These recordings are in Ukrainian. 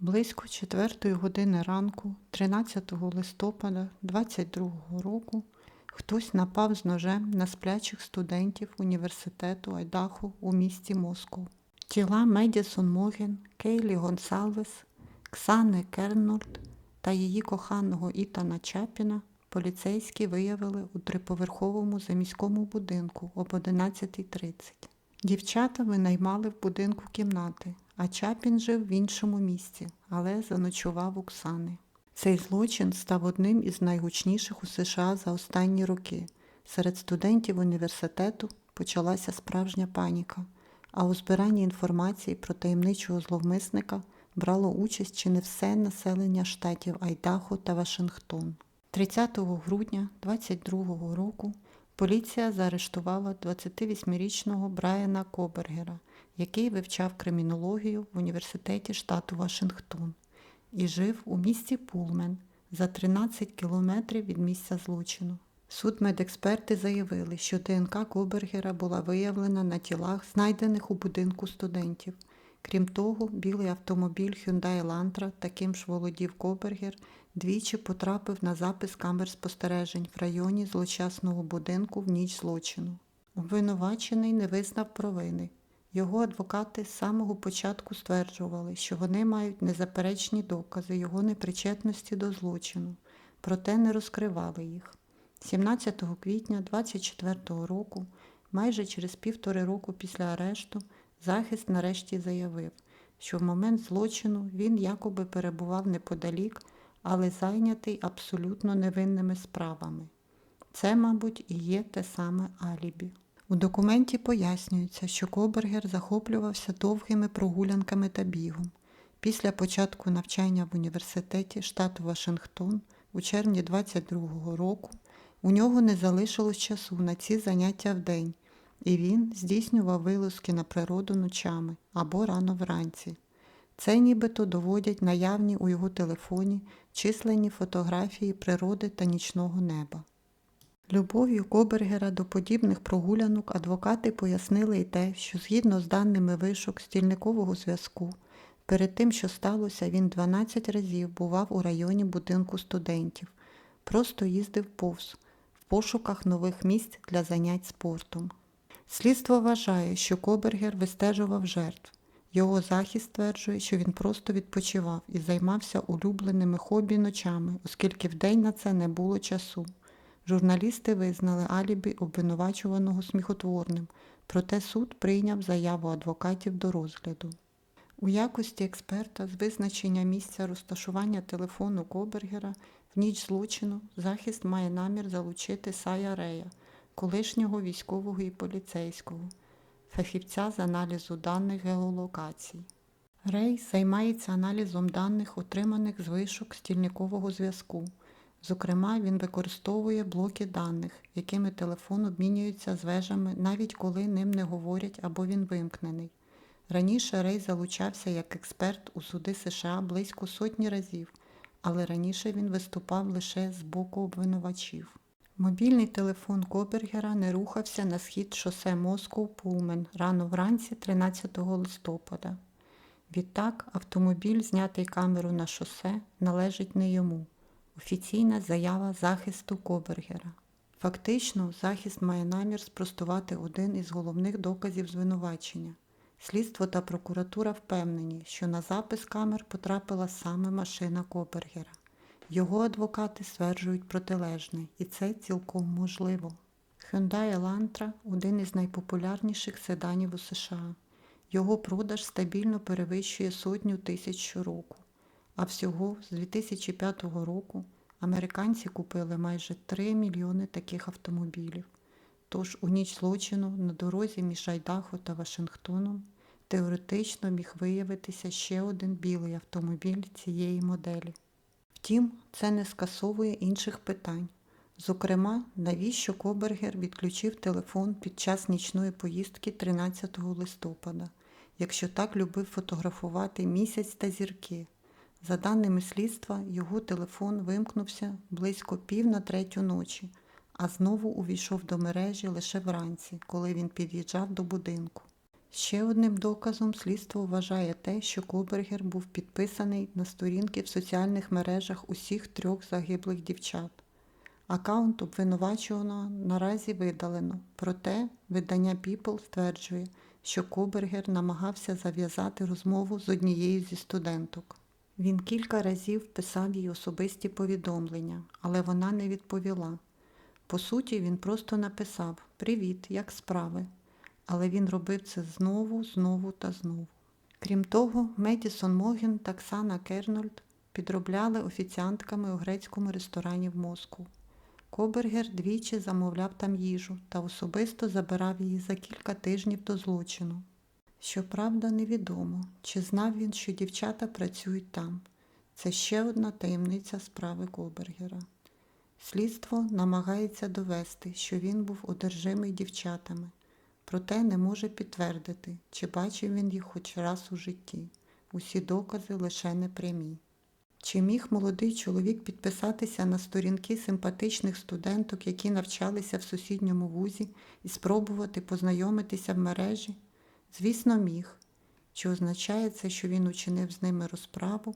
Близько 4 години ранку, 13 листопада 22 року, хтось напав з ножем на сплячих студентів університету Айдахо у місті Москов. Тіла Медісон Моген, Кейлі Гонсалвес, Ксани Кернольд та її коханого Ітана Чапіна поліцейські виявили у триповерховому заміському будинку об 11.30. Дівчата винаймали в будинку кімнати, а Чапін жив в іншому місці, але заночував у Ксани. Цей злочин став одним із найгучніших у США за останні роки. Серед студентів університету почалася справжня паніка, а у збиранні інформації про таємничого зловмисника брало участь чи не все населення штатів Айдахо та Вашингтон. 30 грудня 22 року поліція заарештувала 28-річного Брайана Кобергера, який вивчав кримінологію в університеті штату Вашингтон і жив у місті Пулмен за 13 кілометрів від місця злочину. Судмедексперти заявили, що ДНК Кобергера була виявлена на тілах, знайдених у будинку студентів. Крім того, білий автомобіль Hyundai Elantra, таким ж володів Кобергер, двічі потрапив на запис камер спостережень в районі злочасного будинку в ніч злочину. Обвинувачений не визнав провини. Його адвокати з самого початку стверджували, що вони мають незаперечні докази його непричетності до злочину, проте не розкривали їх. 17 квітня 24 року, майже через півтори року після арешту, захист нарешті заявив, що в момент злочину він якоби перебував неподалік, але зайнятий абсолютно невинними справами. Це, мабуть, і є те саме алібі. У документі пояснюється, що Кобергер захоплювався довгими прогулянками та бігом. Після початку навчання в університеті штату Вашингтон у червні 22-го року у нього не залишилось часу на ці заняття в день, і він здійснював вилазки на природу ночами або рано вранці. Це нібито доводять наявні у його телефоні численні фотографії природи та нічного неба. Любов'ю Кобергера до подібних прогулянок адвокати пояснили й те, що згідно з даними вишок стільникового зв'язку, перед тим, що сталося, він 12 разів бував у районі будинку студентів, просто їздив повз в пошуках нових місць для занять спортом. Слідство вважає, що Кобергер вистежував жертв. Його захист стверджує, що він просто відпочивав і займався улюбленими хобі ночами, оскільки вдень на це не було часу. Журналісти визнали алібі обвинувачуваного сміхотворним, проте суд прийняв заяву адвокатів до розгляду. У якості експерта з визначення місця розташування телефону Кобергера в ніч злочину захист має намір залучити Сая Рея, колишнього військового і поліцейського, фахівця з аналізу даних геолокацій. Рей займається аналізом даних, отриманих з вишок стільникового зв'язку. Зокрема, він використовує блоки даних, якими телефон обмінюється з вежами, навіть коли ним не говорять або він вимкнений. Раніше Рей залучався як експерт у суди США близько сотні разів, але раніше він виступав лише з боку обвинувачів. Мобільний телефон Кобергера не рухався на схід шосе Москов Пулмен рано вранці 13 листопада. Відтак, автомобіль, знятий камеру на шосе, належить не йому. Офіційна заява захисту Кобергера. Фактично, захист має намір спростувати один із головних доказів звинувачення. Слідство та прокуратура впевнені, що на запис камер потрапила саме машина Кобергера. Його адвокати стверджують протилежне, і це цілком можливо. Hyundai Elantra – один із найпопулярніших седанів у США. Його продаж стабільно перевищує сотню тисяч щороку. А всього з 2005 року американці купили майже 3 мільйони таких автомобілів. Тож у ніч злочину на дорозі між Айдахо та Вашингтоном теоретично міг виявитися ще один білий автомобіль цієї моделі. Втім, це не скасовує інших питань. Зокрема, навіщо Кобергер відключив телефон під час нічної поїздки 13 листопада, якщо так любив фотографувати місяць та зірки. За даними слідства, його телефон вимкнувся близько пів на третю ночі, а знову увійшов до мережі лише вранці, коли він під'їжджав до будинку. Ще одним доказом слідство вважає те, що Кобергер був підписаний на сторінки в соціальних мережах усіх трьох загиблих дівчат. Акаунт обвинувачуваного наразі видалено, проте видання People стверджує, що Кобергер намагався зав'язати розмову з однією зі студенток. Він кілька разів писав їй особисті повідомлення, але вона не відповіла. По суті, він просто написав Привіт, як справи? Але він робив це знову, знову та знову. Крім того, Медісон Моген та Ксана Кернольд підробляли офіціантками у грецькому ресторані в Москву. Кобергер двічі замовляв там їжу та особисто забирав її за кілька тижнів до злочину. Щоправда, невідомо, чи знав він, що дівчата працюють там. Це ще одна таємниця справи Кобергера. Слідство намагається довести, що він був одержимий дівчатами, проте не може підтвердити, чи бачив він їх хоч раз у житті. Усі докази лише непрямі. Чи міг молодий чоловік підписатися на сторінки симпатичних студенток, які навчалися в сусідньому вузі, і спробувати познайомитися в мережі? Звісно, міг. Чи означає це, що він учинив з ними розправу?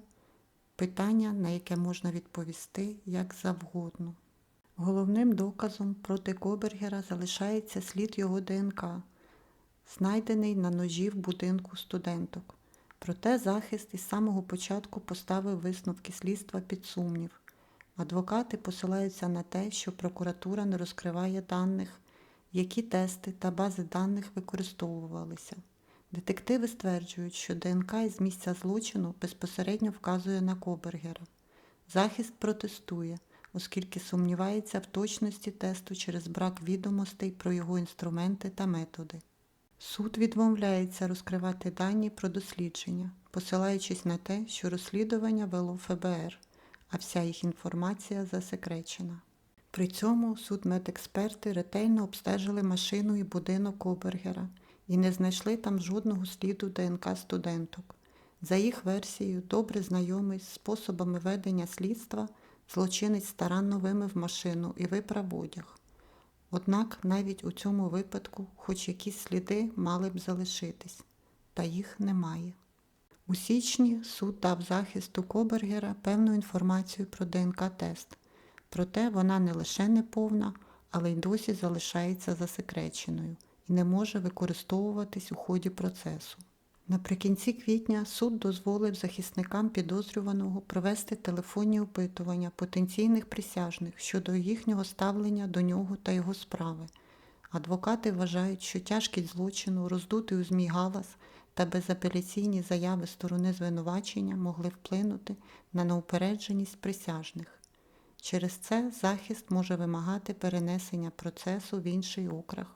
Питання, на яке можна відповісти як завгодно. Головним доказом проти Кобергера залишається слід його ДНК, знайдений на ножі в будинку студенток. Проте захист із самого початку поставив висновки слідства під сумнів. Адвокати посилаються на те, що прокуратура не розкриває даних, які тести та бази даних використовувалися. Детективи стверджують, що ДНК із місця злочину безпосередньо вказує на Кобергера. Захист протестує, оскільки сумнівається в точності тесту через брак відомостей про його інструменти та методи. Суд відмовляється розкривати дані про дослідження, посилаючись на те, що розслідування вело ФБР, а вся їх інформація засекречена. При цьому судмедексперти ретельно обстежили машину і будинок Кобергера і не знайшли там жодного сліду ДНК студенток. За їх версією, добре знайомий з способами ведення слідства, злочинець старанно вимив машину і виправ одяг. Однак навіть у цьому випадку хоч якісь сліди мали б залишитись, та їх немає. У січні суд дав захисту Кобергера певну інформацію про ДНК-тест, проте вона не лише неповна, але й досі залишається засекреченою і не може використовуватись у ході процесу. Наприкінці квітня суд дозволив захисникам підозрюваного провести телефонні опитування потенційних присяжних щодо їхнього ставлення до нього та його справи. Адвокати вважають, що тяжкість злочину, роздутий у ЗМІ галас та безапеляційні заяви сторони звинувачення могли вплинути на неупередженість присяжних. Через це захист може вимагати перенесення процесу в інший округ.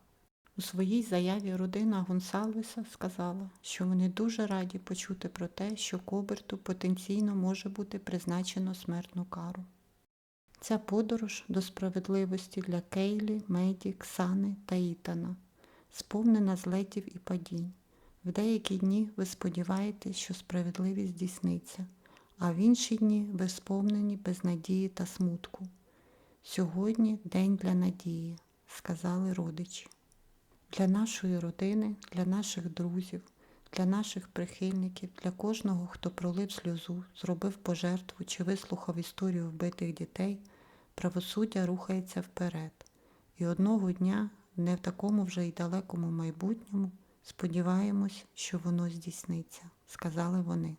У своїй заяві родина Гонсалвеса сказала, що вони дуже раді почути про те, що Коберту потенційно може бути призначено смертну кару. Ця подорож до справедливості для Кейлі, Меді, Ксани та Ітана, сповнена злетів і падінь. В деякі дні ви сподіваєтесь, що справедливість здійсниться, а в інші дні ви сповнені безнадії та смутку. Сьогодні день для надії, сказали родичі. Для нашої родини, для наших друзів, для наших прихильників, для кожного, хто пролив сльозу, зробив пожертву чи вислухав історію вбитих дітей, правосуддя рухається вперед. І одного дня, не в такому вже й далекому майбутньому, сподіваємось, що воно здійсниться, сказали вони.